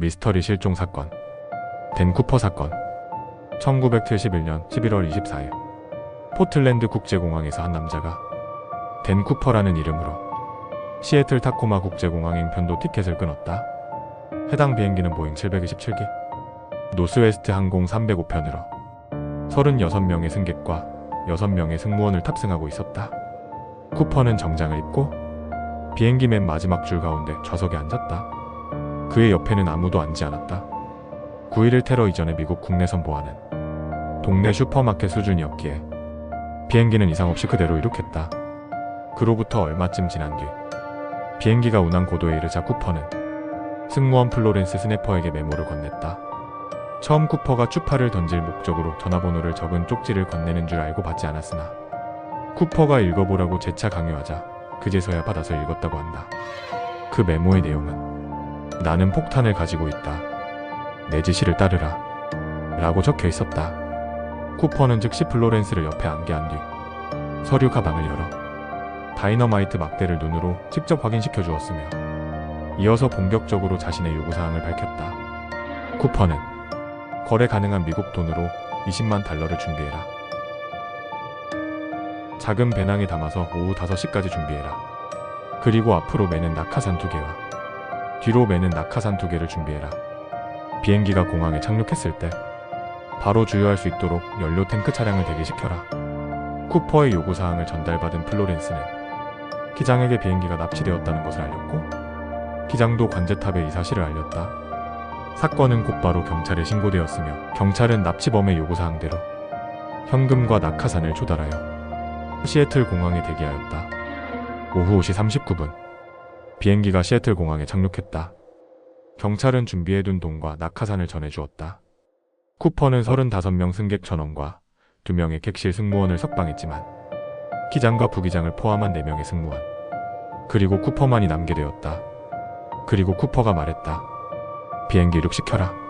미스터리 실종 사건. 댄 쿠퍼 사건. 1971년 11월 24일. 포틀랜드 국제공항에서 한 남자가 댄 쿠퍼라는 이름으로 시애틀 타코마 국제공항 행 편도 티켓을 끊었다. 해당 비행기는 보잉 727기. 노스웨스트 항공 305편으로 36명의 승객과 6명의 승무원을 탑승하고 있었다. 쿠퍼는 정장을 입고 비행기 맨 마지막 줄 가운데 좌석에 앉았다. 그의 옆에는 아무도 앉지 않았다. 9.11 테러 이전의 미국 국내선 보안은 동네 슈퍼마켓 수준이었기에 비행기는 이상 없이 그대로 이륙했다. 그로부터 얼마쯤 지난 뒤 비행기가 운항 고도에 이르자 쿠퍼는 승무원 플로렌스 스네퍼에게 메모를 건넸다. 처음 쿠퍼가 추파를 던질 목적으로 전화번호를 적은 쪽지를 건네는 줄 알고 받지 않았으나 쿠퍼가 읽어보라고 재차 강요하자 그제서야 받아서 읽었다고 한다. 그 메모의 내용은 나는 폭탄을 가지고 있다. 내 지시를 따르라. 라고 적혀 있었다. 쿠퍼는 즉시 플로렌스를 옆에 앉게 한뒤 서류 가방을 열어 다이너마이트 막대를 눈으로 직접 확인시켜 주었으며 이어서 본격적으로 자신의 요구사항을 밝혔다. 쿠퍼는 거래 가능한 미국 돈으로 20만 달러를 준비해라. 작은 배낭에 담아서 오후 5시까지 준비해라. 그리고 앞으로 매는 낙하산 두 개와 뒤로 매는 낙하산 두 개를 준비해라. 비행기가 공항에 착륙했을 때 바로 주유할 수 있도록 연료 탱크 차량을 대기시켜라. 쿠퍼의 요구사항을 전달받은 플로렌스는 기장에게 비행기가 납치되었다는 것을 알렸고 기장도 관제탑에 이 사실을 알렸다. 사건은 곧바로 경찰에 신고되었으며 경찰은 납치범의 요구사항대로 현금과 낙하산을 조달하여 시애틀 공항에 대기하였다. 오후 5시 39분 비행기가 시애틀 공항에 착륙했다. 경찰은 준비해둔 돈과 낙하산을 전해주었다. 쿠퍼는 35명 승객 전원과 2명의 객실 승무원을 석방했지만 기장과 부기장을 포함한 4명의 승무원 그리고 쿠퍼만이 남게 되었다. 그리고 쿠퍼가 말했다. 비행기 이륙시켜라.